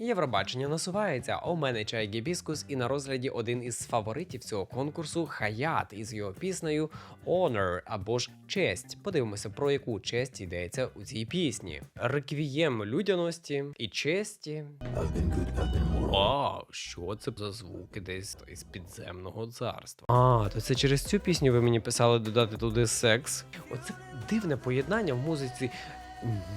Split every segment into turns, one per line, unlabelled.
Євробачення насувається. У мене чай гібіскус, і на розгляді один із фаворитів цього конкурсу Хаят із його піснею Honor або ж честь. Подивимося, про яку честь йдеться у цій пісні. Реквієм людяності і честі. Вау, що це за звуки десь із підземного царства? А, то це через цю пісню ви мені писали додати туди секс. Оце дивне поєднання в музиці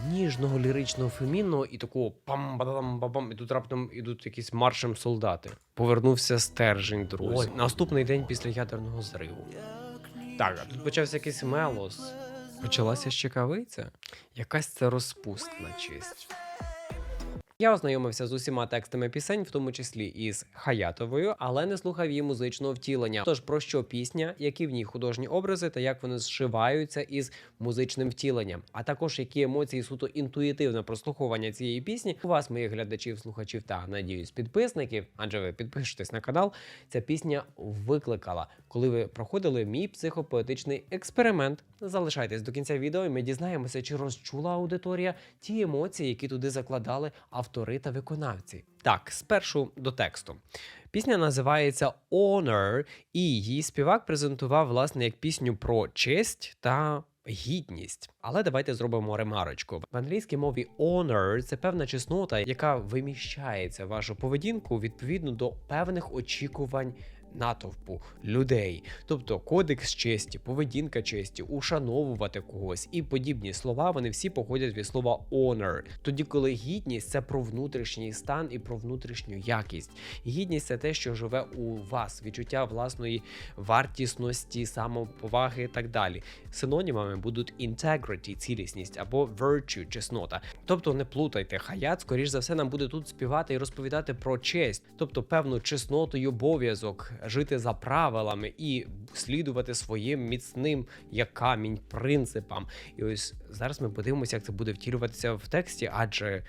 ніжного ліричного фемінного і такого пам бадам бабам і тут раптом ідуть якісь маршем солдати. Повернувся стержень, друзі. Наступний день після ядерного зриву. Так, а тут почався якийсь мелос. Почалася щекавиця? Якась це розпустна честь. Я ознайомився з усіма текстами пісень, в тому числі із Хаятовою, але не слухав її музичного втілення. Тож про що пісня, які в ній художні образи та як вони зшиваються із музичним втіленням, а також які емоції суто інтуїтивне прослуховування цієї пісні у вас, моїх глядачів, слухачів та надіюсь, підписників, адже ви підпишетесь на канал. Ця пісня викликала, коли ви проходили мій психопоетичний експеримент. Залишайтесь до кінця відео, і ми дізнаємося, чи розчула аудиторія ті емоції, які туди закладали автори та виконавці. Так, спершу до тексту. Пісня називається Honor, і її співак презентував власне як пісню про честь та. Гідність, але давайте зробимо ремарочку. В англійській мові honor – це певна чеснота, яка виміщається вашу поведінку відповідно до певних очікувань натовпу людей, тобто кодекс честі, поведінка честі, ушановувати когось і подібні слова. Вони всі походять від слова honor. Тоді, коли гідність це про внутрішній стан і про внутрішню якість. Гідність це те, що живе у вас, відчуття власної вартісності, самоповаги і так далі. Синонімами будуть integrity, цілісність або virtue, чеснота. Тобто не плутайте хаят, скоріш за все, нам буде тут співати і розповідати про честь, тобто певну чесноту й обов'язок жити за правилами і слідувати своїм міцним як камінь принципам. І ось зараз ми подивимося, як це буде втілюватися в тексті, адже.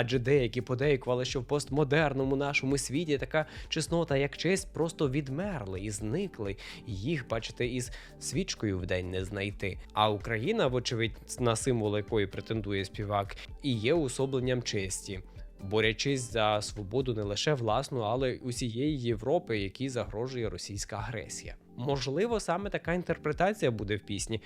Адже деякі подейкували, що в постмодерному нашому світі така чеснота, як честь, просто відмерли і зникли. Їх, бачите, із свічкою в день не знайти. А Україна, вочевидь, на символ якої претендує співак, і є уособленням честі. Борячись за свободу не лише власну, але й усієї Європи, якій загрожує російська агресія. Можливо, саме така інтерпретація буде в пісні.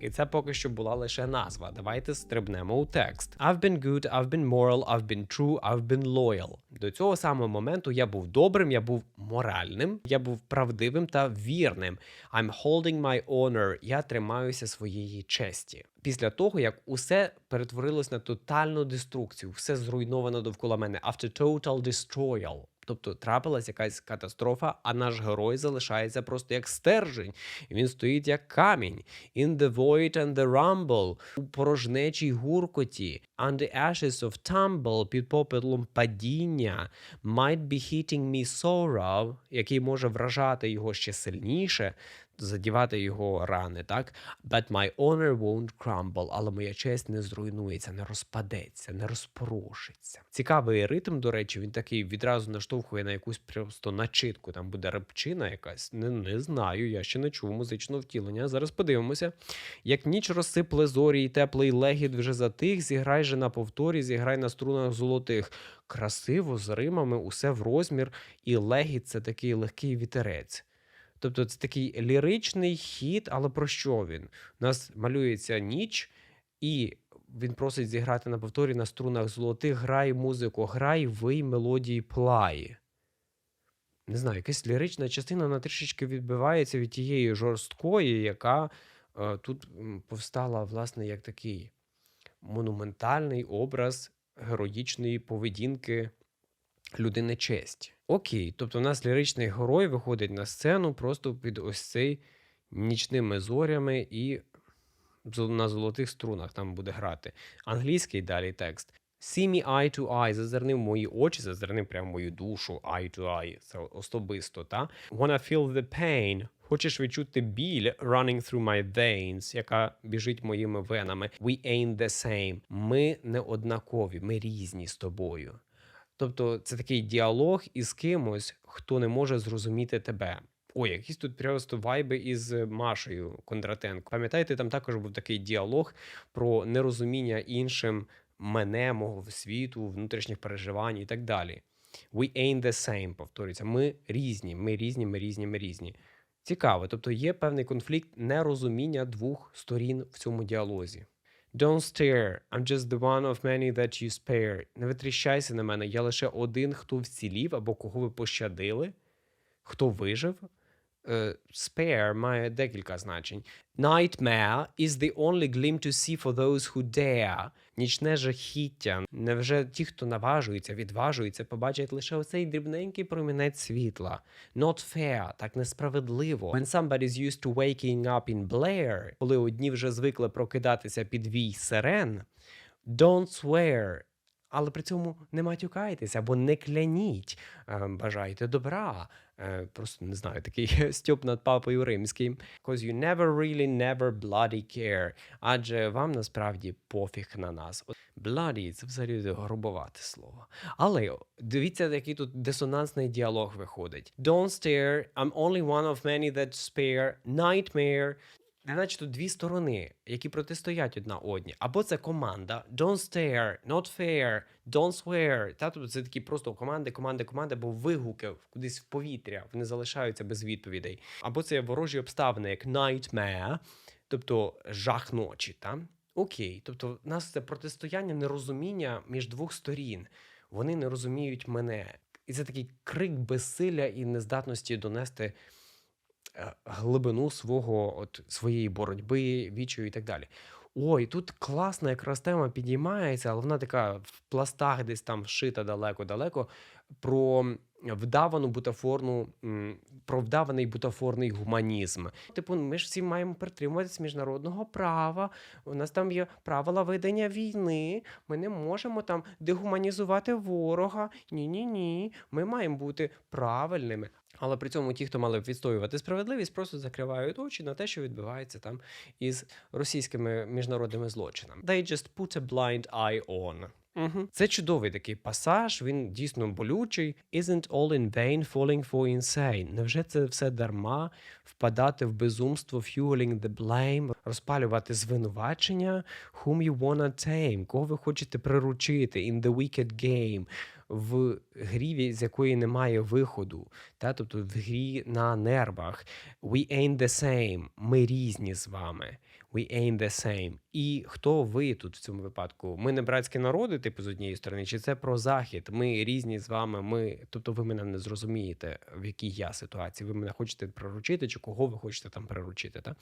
І це поки що була лише назва. Давайте стрибнемо у текст. I've been good, I've been moral, I've been true, I've been loyal. До цього самого моменту я був добрим, я був моральним, я був правдивим та вірним. I'm holding my honor, я тримаюся своєї честі. Після того, як усе перетворилось на тотальну деструкцію, все зруйновано довкола мене. After total destroyal. Тобто трапилась якась катастрофа, а наш герой залишається просто як стержень. Він стоїть як камінь. In the void and the rumble, у порожнечій гуркоті, on the ashes of tumble, під попелом падіння, might be hitting me sorrow, який може вражати його ще сильніше, задівати його рани, так? But my honor won't crumble, але моя честь не зруйнується, не розпадеться, не розпорошиться. Цікавий ритм, до речі, він такий відразу наштовхує на якусь просто начитку. Там буде репчина якась. Не, не знаю, я ще не чув музичного втілення. Зараз подивимося. Як ніч розсипле зорі, і теплий легіт вже затих, зіграй же на повторі, зіграй на струнах золотих. Красиво, з римами, усе в розмір, і легіт це такий легкий вітерець. Тобто це такий ліричний хід, але про що він? У нас малюється ніч, і він просить зіграти на повторі на струнах золотих, грай музику, грай вий мелодії плай. Не знаю, якась лірична частина вона трішечки відбивається від тієї жорсткої, яка е, тут повстала, власне, як такий монументальний образ героїчної поведінки людини честь. Окей, тобто у нас ліричний герой виходить на сцену просто під ось цей нічними зорями і на золотих струнах там буде грати. Англійський далі текст. See me eye to eye, зазирни в мої очі, зазирни прямо в мою душу, eye to eye, це особисто, та? Wanna feel the pain, хочеш відчути біль running through my veins, яка біжить моїми венами. We ain't the same. Ми не однакові, ми різні з тобою. Тобто це такий діалог із кимось, хто не може зрозуміти тебе. Ой, якісь тут просто вайби із Машею Кондратенко. Пам'ятаєте, там також був такий діалог про нерозуміння іншим мене, мого світу, внутрішніх переживань і так далі. We ain't the same, повторюється. Ми різні, ми різні, ми різні, ми різні. Цікаво, тобто є певний конфлікт нерозуміння двох сторін в цьому діалозі. Don't stare, I'm just the one of many that you spare. Не витріщайся на мене, я лише один, хто вцілів або кого ви пощадили, хто вижив. Е, spare має декілька значень. Nightmare is the only gleam to see for those who dare. Нічне жахіття. Невже ті, хто наважується, відважується, побачать лише оцей дрібненький промінець світла. Not fair, так несправедливо. When somebody's used to waking up in blare, коли одні вже звикли прокидатися під вій сирен, don't swear, але при цьому не матюкайтеся або не кляніть, е, бажайте добра. Е, Просто не знаю, такий стьоп над папою римським. Cause you never really never bloody care. Адже вам насправді пофіг на нас. Bloody – це взагалі грубовате слово. Але дивіться, який тут дисонансний діалог виходить. Don't stare, I'm only one of many that spare, nightmare. Неначе тут дві сторони, які протистоять одна одній. Або це команда Don't stare, not fair, don't swear. Та тобто це такі просто команди, команди, команди, бо вигуки кудись в повітря, вони залишаються без відповідей. Або це ворожі обставини, як nightmare, тобто жах ночі. Та? Окей, тобто в нас це протистояння, нерозуміння між двох сторін. Вони не розуміють мене. І це такий крик безсилля і нездатності донести глибину свого от своєї боротьби, вічою і так далі. Ой, тут класна якраз тема підіймається, але вона така в пластах десь там вшита далеко-далеко про вдавану бутафорну, про вдаваний бутафорний гуманізм. Типу, ми ж всі маємо притримуватись міжнародного права. У нас там є правила ведення війни. Ми не можемо там дегуманізувати ворога. Ні, ні, ні. Ми маємо бути правильними. Але при цьому ті, хто мали б відстоювати справедливість, просто закривають очі на те, що відбувається там із російськими міжнародними злочинами. They just put a blind eye on. Угу. Це чудовий такий пасаж, він дійсно болючий. Isn't all in vain falling for insane? Невже це все дарма впадати в безумство, fueling the blame, розпалювати звинувачення? Whom you wanna tame? Кого ви хочете приручити? In the wicked game? В грі, з якої немає виходу, та тобто в грі на нервах. We ain't the same. Ми різні з вами. We ain't the same. І хто ви тут в цьому випадку? Ми не братські народи, типу, з однієї сторони, чи це про захід? Ми різні з вами. Ми, тобто, ви мене не зрозумієте, в якій я ситуації. Ви мене хочете приручити, чи кого ви хочете там приручити? Та?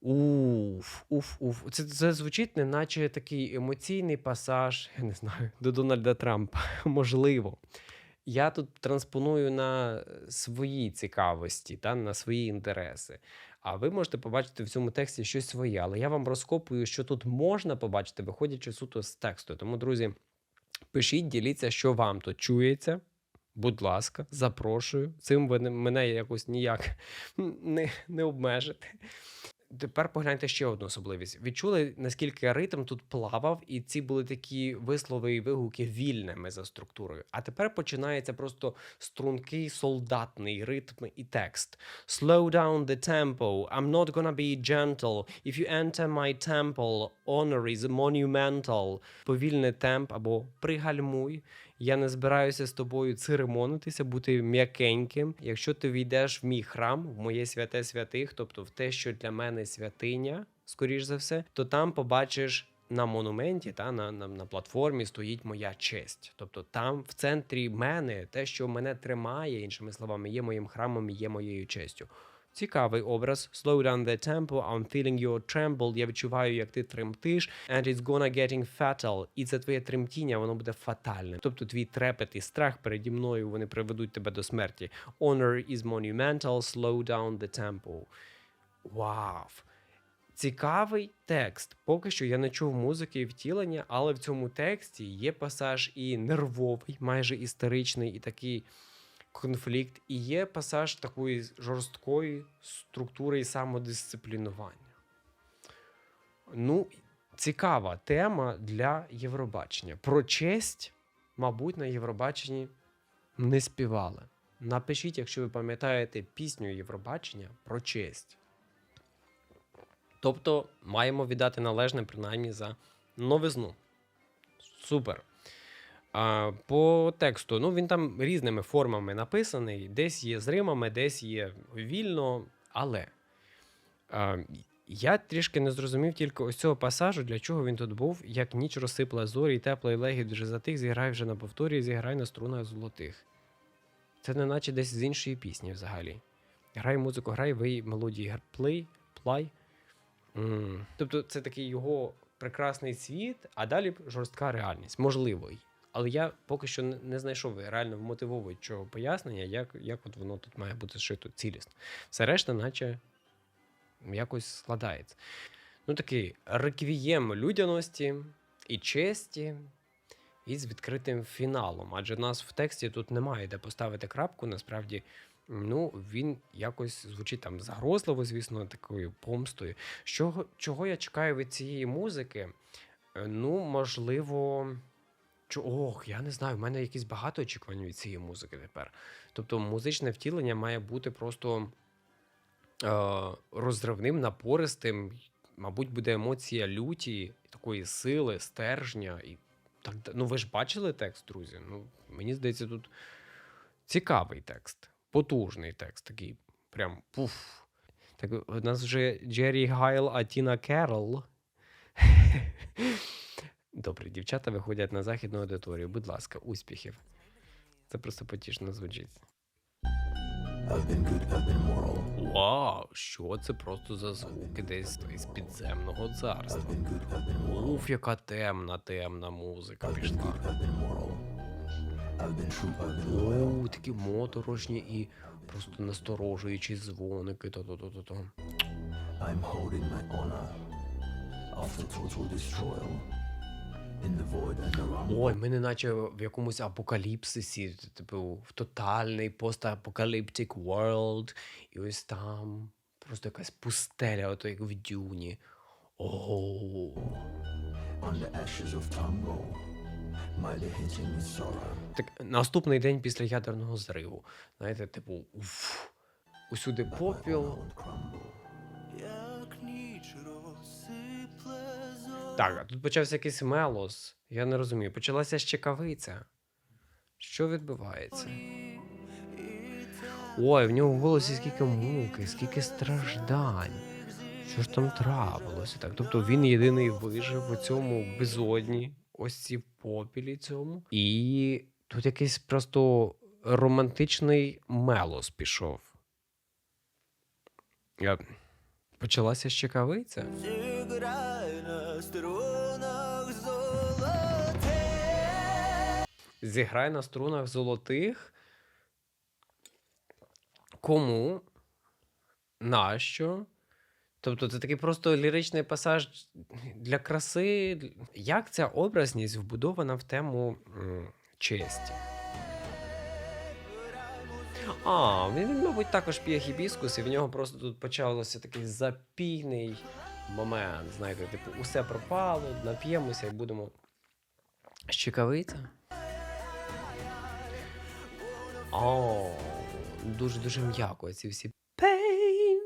Уф, уф, уф. Це, це звучить, неначе такий емоційний пасаж, я не знаю, до Дональда Трампа. Можливо. Я тут транспоную на свої цікавості, та, на свої інтереси. А ви можете побачити в цьому тексті щось своє. Але я вам розкопую, що тут можна побачити, виходячи суто з тексту. Тому, друзі, пишіть, діліться, що вам тут чується. Будь ласка, запрошую. Цим ви не- мене якось ніяк не, не обмежите. Тепер погляньте ще одну особливість. Відчули, наскільки ритм тут плавав, і ці були такі вислови і вигуки вільними за структурою. А тепер починається просто стрункий солдатний ритм і текст. Slow down the tempo. I'm not gonna be gentle. If you enter my temple, honor is monumental. Повільний темп або пригальмуй. Я не збираюся з тобою церемонитися, бути м'якеньким. Якщо ти війдеш в мій храм, в моє святе святих, тобто в те, що для мене святиня, скоріш за все, то там побачиш. На монументі та на, на, на платформі стоїть моя честь. Тобто там в центрі мене те, що мене тримає, іншими словами, є моїм храмом і є моєю честю. Цікавий образ. Slow down the tempo, I'm feeling your tremble. Я відчуваю, як ти тремтиш. And it's gonna getting fatal. І це твоє тремтіння, воно буде фатальним. Тобто твій трепет і страх переді мною вони приведуть тебе до смерті. Honor is monumental, slow down the tempo. Вау! Цікавий текст. Поки що я не чув музики і втілення, але в цьому тексті є пасаж і нервовий, майже істеричний, і такий конфлікт, і є пасаж такої жорсткої структури і самодисциплінування. Ну, цікава тема для Євробачення. Про честь, мабуть, на Євробаченні не співали. Напишіть, якщо ви пам'ятаєте пісню Євробачення про честь. Тобто маємо віддати належне принаймні за новизну. Супер. А, по тексту, ну він там різними формами написаний. Десь є з римами, десь є вільно. Але а, я трішки не зрозумів тільки ось цього пасажу, для чого він тут був, як ніч розсипла зорі, і теплий легіт вже затих, зіграй вже на повторі, зіграй на струнах золотих. Це не наче десь з іншої пісні взагалі. Грай музику, грай, вий мелодії, плей, плай. Тобто це такий його прекрасний світ, а далі жорстка реальність. Можливо. Але я поки що не знайшов реально вмотивовуючого пояснення, як, як от воно тут має бути зшито цілісно. Все решта, наче якось складається. Ну, такий реквієм людяності і честі, і з відкритим фіналом. Адже нас в тексті тут немає де поставити крапку. Насправді, ну, він якось звучить там загрозливо, звісно, такою помстою. Чого, чого я чекаю від цієї музики? Е, Ну, можливо. Чо, ох, я не знаю, в мене якісь багато очікувань від цієї музики тепер. Тобто, музичне втілення має бути просто е, розривним, напористим. Мабуть, буде емоція люті, такої сили, стержня. І так, ну, ви ж бачили текст, друзі? Ну, мені здається, тут цікавий текст, потужний текст, такий прям пуф. Так, у нас вже Джері Гайл, а Тіна Керол. Добре, дівчата виходять на західну аудиторію. Будь ласка, успіхів. Це просто потішно звучить.
I've been good, I've been moral.
Вау, що це просто за звуки десь із підземного царства.
I've been good, I've been moral.
Уф, яка темна, темна музика
I've been
пішла.
good, I've been moral. I've been true, I've been loyal.
О, такі моторошні і просто насторожуючі дзвоники. То-то-то-то.
I'm holding my honor. After total destroyal.
Ой, ми не наче в якомусь апокаліпсисі, типу, в тотальний постапокаліптик world, і ось там просто якась пустеля, ото як в дюні. О,
On the ashes of Tango. Mighty hitting with sorrow.
так наступний день після ядерного зриву. Знаєте, типу, уф, усюди попіл. Так, тут почався якийсь мелос. Я не розумію. Почалася щекавиця. Що відбувається? Ой, в нього в голосі скільки муки, скільки страждань. Що ж там трапилося? Так, тобто він єдиний вижив у цьому безодні, ось ці попілі цьому. І тут якийсь просто романтичний мелос пішов. Я... Почалася щекавиця.
На струнах золотих.
Зіграй на струнах золотих. Кому? Нащо? Тобто це такий просто ліричний пасаж для краси. Як ця образність вбудована в тему честі? А, він, мабуть, також п'є гібіскус, і в нього просто тут почався такий запійний момент. Знаєте, типу, усе пропало, нап'ємося і будемо. Щекавиця? О, дуже-дуже м'яко ці всі pain.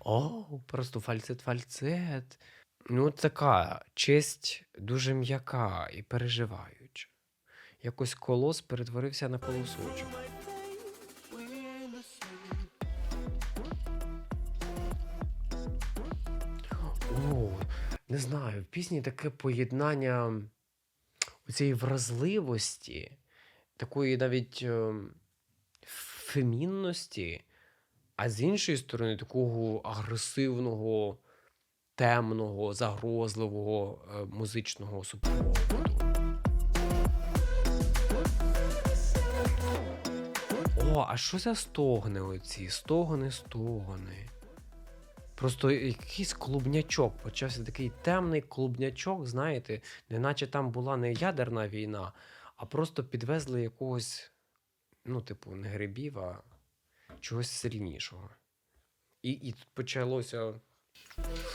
О, просто фальцет, фальцет. Ну, така честь дуже м'яка і переживаюча. Якось колос перетворився на колосочок. О, не знаю, в пісні таке поєднання цієї вразливості, такої навіть е, фемінності, а з іншої сторони, такого агресивного, темного, загрозливого е, музичного супроводу. О, а що за стогни оці? Стогони, стогони. Просто якийсь клубнячок. Почався такий темний клубнячок, знаєте, неначе там була не ядерна війна, а просто підвезли якогось, ну, типу, не грибів, а чогось сильнішого. І, і почалося.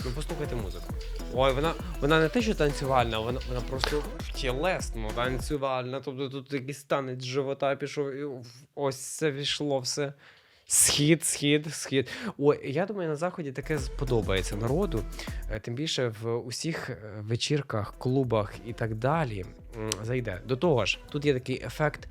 Ну, послухайте музику. Ой, вона, вона не те, що танцювальна, вона, вона просто тілесно танцювальна. Тобто тут якийсь танець живота пішов, і ось це війшло все. Схід, схід, схід. Ой, я думаю, на заході таке сподобається народу. Е, Тим більше в усіх е, вечірках, клубах і так далі зайде. До того ж, тут є такий ефект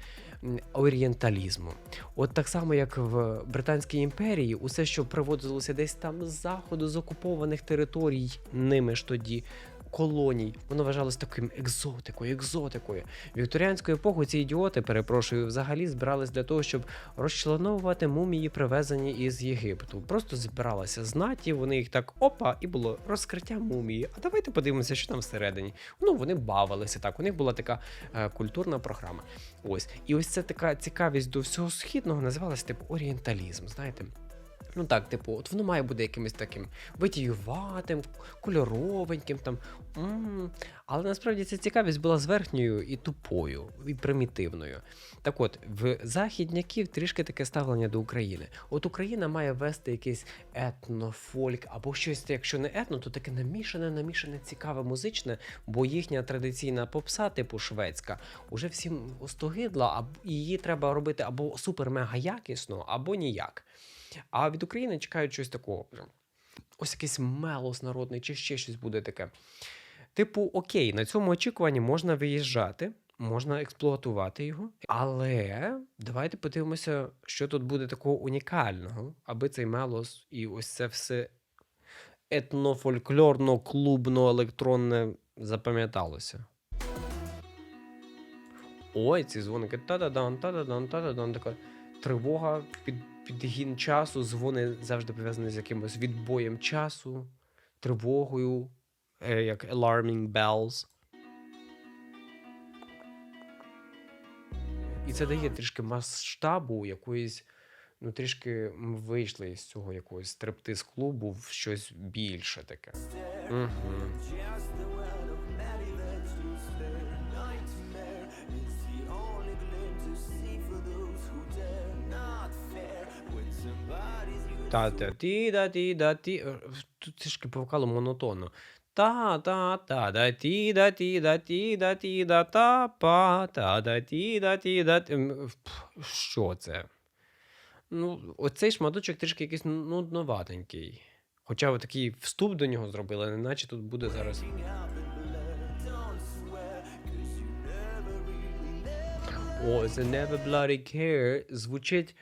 орієнталізму. От так само, як в Британській імперії, усе, що приводилося десь там з заходу, з окупованих територій, ними ж тоді. Колоній, воно вважалось таким екзотикою, екзотикою. Вікторіанську епоху ці ідіоти, перепрошую, взагалі збирались для того, щоб розчленовувати мумії, привезені із Єгипту. Просто збиралася знаті, вони їх так опа, і було розкриття мумії. А давайте подивимося, що там всередині. Ну, вони бавилися так. У них була така е, культурна програма. Ось. І ось ця така цікавість до всього східного називалася типу орієнталізм. Знаєте? Ну так, типу, от воно має бути якимось таким витіюватим, кольоровеньким там. м Але насправді ця цікавість була зверхньою і тупою, і примітивною. Так от, в західняків трішки таке ставлення до України. От Україна має вести якийсь етнофольк, або щось, якщо не етно, то таке намішане, намішане, цікаве музичне, бо їхня традиційна попса, типу шведська, уже всім остогидла, а її треба робити або супер-мега якісно, або ніяк. А від України чекають щось такого. Ось якийсь мелос народний, чи ще щось буде таке. Типу, окей, на цьому очікуванні можна виїжджати, можна експлуатувати його, але давайте подивимося, що тут буде такого унікального, аби цей мелос і ось це все етнофольклорно, клубно, електронне запам'яталося. Ой, ці дзвоники та-да-дан, та-да-дан, та-да-дан, така тривога під, підгін часу, дзвони завжди пов'язані з якимось відбоєм часу, тривогою, е, як alarming bells. І це дає трішки масштабу якоїсь. Ну, трішки ми вийшли з цього якогось стриптиз-клубу в щось більше таке. Угу. Та та ті да ті да ті. Е, Тут трішки по монотонно. Та та та да ті да ті да ті да ті да та па та да ті да ті да ті. Що це? Ну, оцей шматочок трішки якийсь нудноватенький. Хоча ви такий вступ до нього зробили, неначе тут буде зараз. О, The Never Bloody Care звучить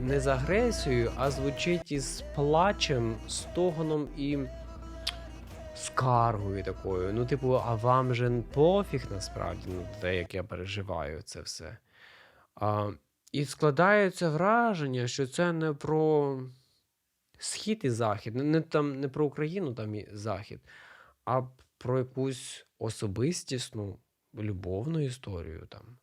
не з агресією, а звучить із плачем, стогоном і скаргою такою. Ну, типу, а вам же пофіг насправді на те, як я переживаю це все. А, і складається враження, що це не про схід і захід, не, не, там, не про Україну там і захід, а про якусь особистісну, любовну історію там.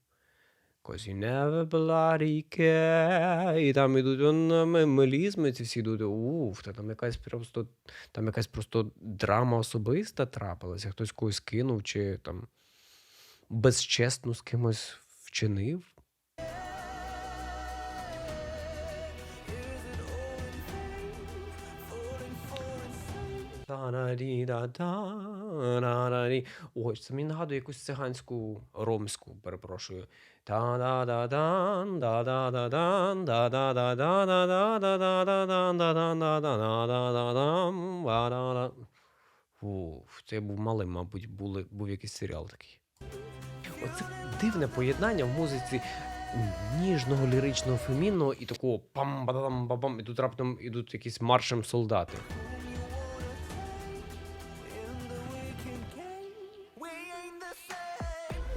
Cause you never bloody care. І там ідуть он, мелізми, ці всі йдуть. Уф, та там якась просто там якась просто драма особиста трапилася. Хтось когось кинув, чи там безчесно з кимось вчинив. Та-да-ді-да-да-да-да-ді. Ой, це мені нагадує якусь циганську ромську, перепрошую. Та-да-да-дан, да-да-да-дан, да-да-да-да-да-да-да-да-да-да-да-да-да-да-да-дам, ва-да-да. Уф, це був малим, мабуть, були, був якийсь серіал такий. Оце дивне поєднання в музиці ніжного, ліричного, фемінного і такого пам бам бам і тут раптом ідуть якісь маршем солдати.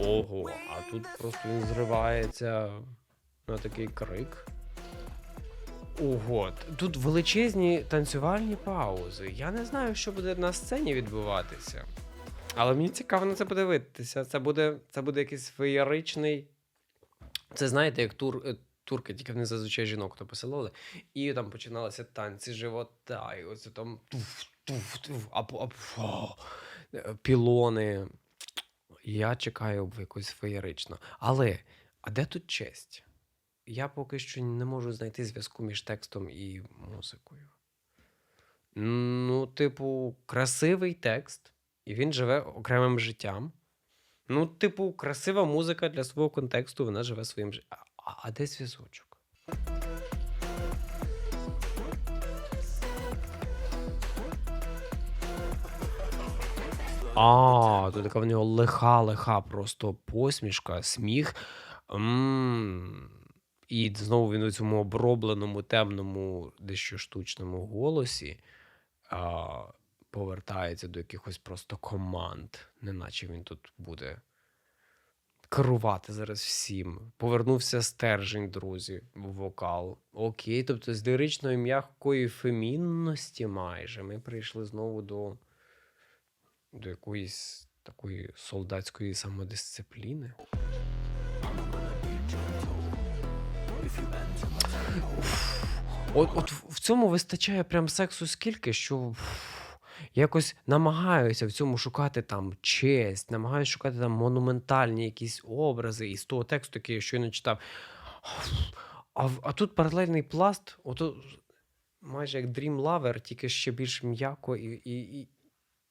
Ого, а тут просто він зривається на такий крик. Ого, тут величезні танцювальні паузи. Я не знаю, що буде на сцені відбуватися. Але мені цікаво на це подивитися. Це буде, це буде якийсь феєричний. Це знаєте, як тур, е, турки, тільки вони зазвичай жінок то посилали. І там починалися танці живота, і оце там туф, туф, туф, а, по- а, е, пілони. Я чекаю в якось феєрично. Але, а де тут честь? Я поки що не можу знайти зв'язку між текстом і музикою. Ну, типу, красивий текст, і він живе окремим життям. Ну, типу, красива музика для свого контексту, вона живе своїм життям. А, а де зв'язочок? А, то така в нього лиха, лиха просто посмішка, сміх. І знову він у цьому обробленому, темному, дещо штучному голосі а, повертається до якихось просто команд, неначе він тут буде керувати зараз всім. Повернувся стержень, друзі, в вокал. Окей, тобто з ліричної м'якої фемінності майже ми прийшли знову до, до якоїсь такої солдатської самодисципліни. От, от в цьому вистачає прям сексу скільки, що якось намагаюся в цьому шукати там честь, намагаюся шукати там монументальні якісь образи із того тексту, який я щойно читав. А, а тут паралельний пласт, ото майже як Dream Lover, тільки ще більш м'яко і, і,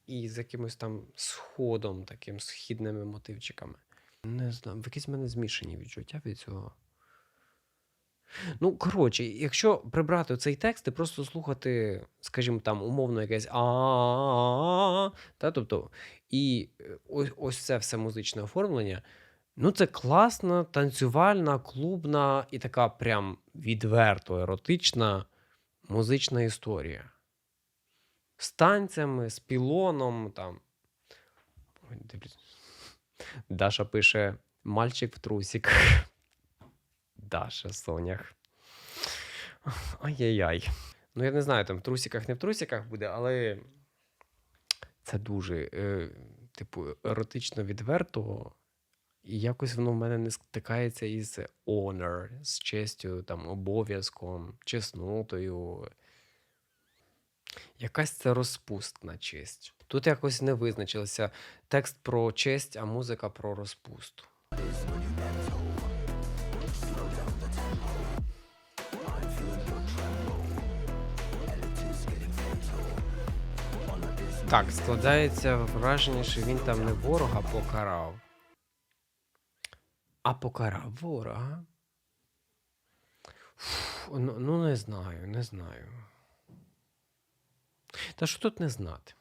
і з якимось там сходом, таким східними мотивчиками. Не знаю, якісь в мене змішані відчуття від цього. Ну, коротше, якщо прибрати цей текст і просто слухати, скажімо, там умовно якесь а та тобто, і е, ось, ось це все музичне оформлення. Ну, це класна, танцювальна, клубна і така прям відверто еротична музична історія. З танцями, з пілоном там. Даша пише: мальчик в трусиках. Даша Сонях. Ай-яй-яй. Ну, я не знаю, там в трусиках, не в трусиках буде, але це дуже, е, типу, еротично відверто. І якось воно в мене не стикається із honor, з честю, там, обов'язком, чеснотою. Якась це розпустна честь. Тут якось не визначилося текст про честь, а музика про розпусту. Так, складається враження, що він там не ворога покарав, а покарав ворога. Фу, ну, ну, не знаю, не знаю. Та що тут не знати?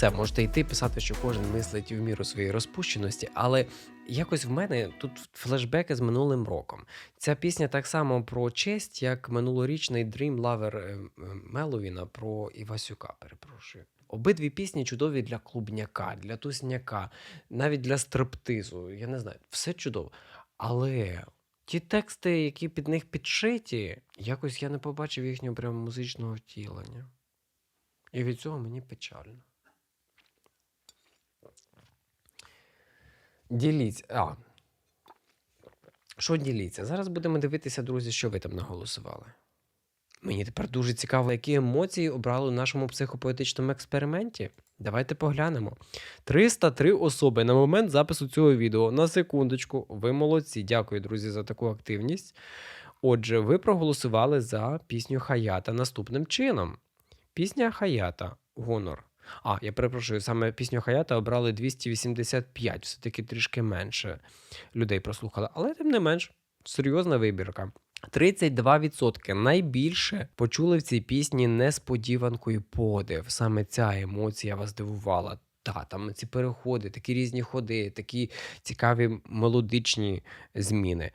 Все, можете йти писати, що кожен мислить в міру своєї розпущеності, але якось в мене тут флешбеки з минулим роком. Ця пісня так само про честь, як минулорічний Dream Lover е, Меловіна про Івасюка. Перепрошую. Обидві пісні чудові для клубняка, для тусняка, навіть для стриптизу. Я не знаю, все чудово. Але ті тексти, які під них підшиті, якось я не побачив їхнього прямо музичного втілення. І від цього мені печально. Діліться. Що діліться? Зараз будемо дивитися, друзі, що ви там наголосували. Мені тепер дуже цікаво, які емоції обрали у нашому психопоетичному експерименті. Давайте поглянемо. 303 особи на момент запису цього відео. На секундочку, ви молодці. Дякую, друзі, за таку активність. Отже, ви проголосували за пісню Хаята наступним чином. Пісня Хаята Гонор. А, я перепрошую, саме пісню Хаята обрали 285, все-таки трішки менше людей прослухали. Але тим не менш, серйозна вибірка. 32% найбільше почули в цій пісні несподіванку і подив. Саме ця емоція вас здивувала. Та, там ці переходи, такі різні ходи, такі цікаві мелодичні зміни.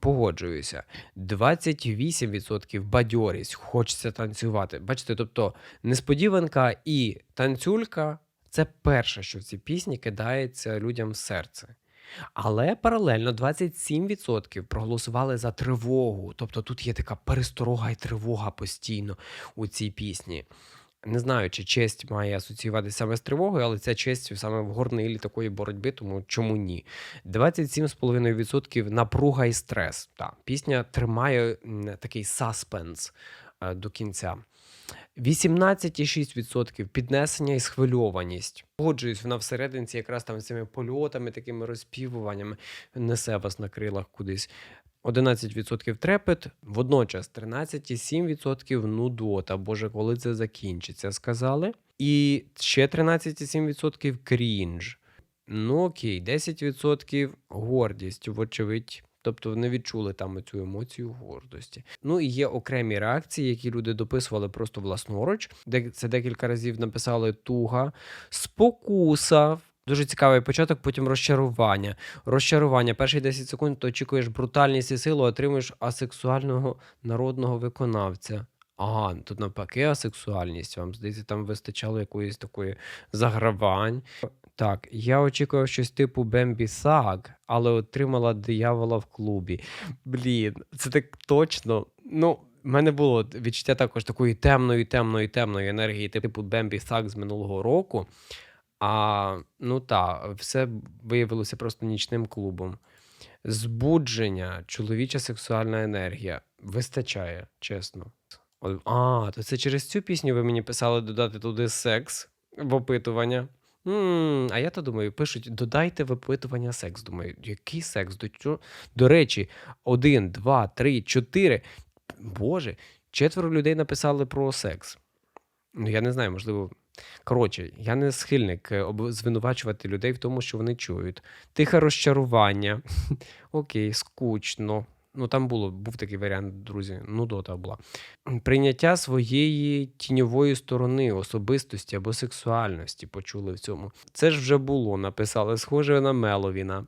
Погоджуюся. 28% бадьорість, хочеться танцювати. Бачите, тобто несподіванка і танцюлька це перше, що в цій пісні кидається людям в серце. Але паралельно 27% проголосували за тривогу. Тобто тут є така пересторога і тривога постійно у цій пісні. Не знаю, чи честь має асоціюватися саме з тривогою, але ця честь саме в горнилі такої боротьби, тому чому ні? 27,5% напруга і стрес. Так, пісня тримає такий саспенс е, до кінця. 18,6% піднесення і схвильованість. Погоджуюсь, вона всерединці якраз там цими польотами, такими розпівуваннями несе вас на крилах кудись. 11% трепет, водночас 13,7% нудота. Боже, коли це закінчиться, сказали. І ще 13,7% крінж. Ну окей, 10% гордість, вочевидь, Тобто не відчули там цю емоцію гордості. Ну і є окремі реакції, які люди дописували просто власноруч. Це декілька разів написали туга, спокуса. Дуже цікавий початок, потім розчарування. Розчарування. Перші 10 секунд ти очікуєш брутальність і силу, отримуєш асексуального народного виконавця. Ага, тут навпаки асексуальність. Вам здається, там вистачало якоїсь такої загравань. Так, я очікував щось типу Бембі Саг, але отримала диявола в клубі. Блін, це так точно. Ну, в мене було відчуття також такої темної, темної, темної енергії, типу Бембі Саг з минулого року. А ну так, все виявилося просто нічним клубом. Збудження, чоловіча сексуальна енергія. Вистачає, чесно. А, то це через цю пісню ви мені писали додати туди секс в опитування. А я то думаю, пишуть: додайте в опитування секс. Думаю, який секс? До? До речі, один, два, три, чотири. Боже, четверо людей написали про секс. Ну, я не знаю, можливо. Коротше, я не схильник е, звинувачувати людей в тому, що вони чують. Тихе розчарування. Окей, скучно. Ну, там було, був такий варіант, друзі. Ну, дота була. Прийняття своєї тіньової сторони, особистості або сексуальності почули в цьому. Це ж вже було, написали, схоже на Меловіна.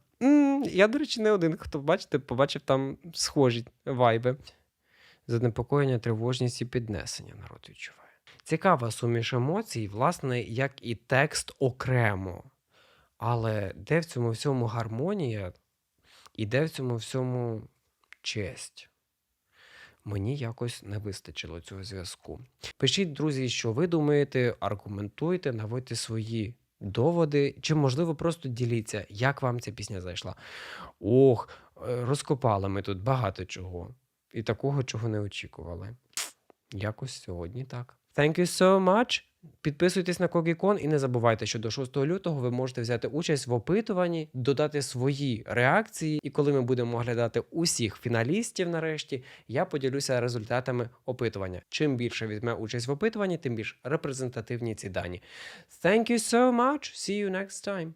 я, до речі, не один, хто бачите, побачив там схожі вайби. Занепокоєння, тривожність і піднесення народ відчуває. Цікава суміш емоцій, власне, як і текст окремо. Але де в цьому всьому гармонія, і де в цьому всьому честь? Мені якось не вистачило цього зв'язку. Пишіть, друзі, що ви думаєте, аргументуйте, наводьте свої доводи, чи, можливо, просто діліться, як вам ця пісня зайшла. Ох, е, розкопали ми тут багато чого. І такого, чого не очікували. Якось сьогодні так. Thank you so much. Підписуйтесь на Когікон і не забувайте, що до 6 лютого ви можете взяти участь в опитуванні, додати свої реакції. І коли ми будемо оглядати усіх фіналістів, нарешті, я поділюся результатами опитування. Чим більше візьме участь в опитуванні, тим більш репрезентативні ці дані. Thank you so much. See you next time.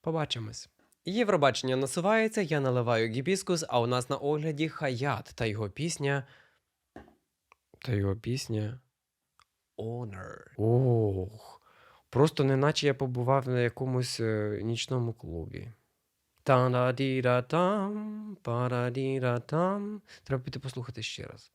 Побачимось. Євробачення насувається, я наливаю гібіскус, а у нас на огляді Хаят та його пісня. Та його пісня. Honor. Ох. Просто неначе я побував на якомусь е, нічному клубі. Та-да-ді-да-там, па-да-ді-да-там. Треба піти послухати ще раз.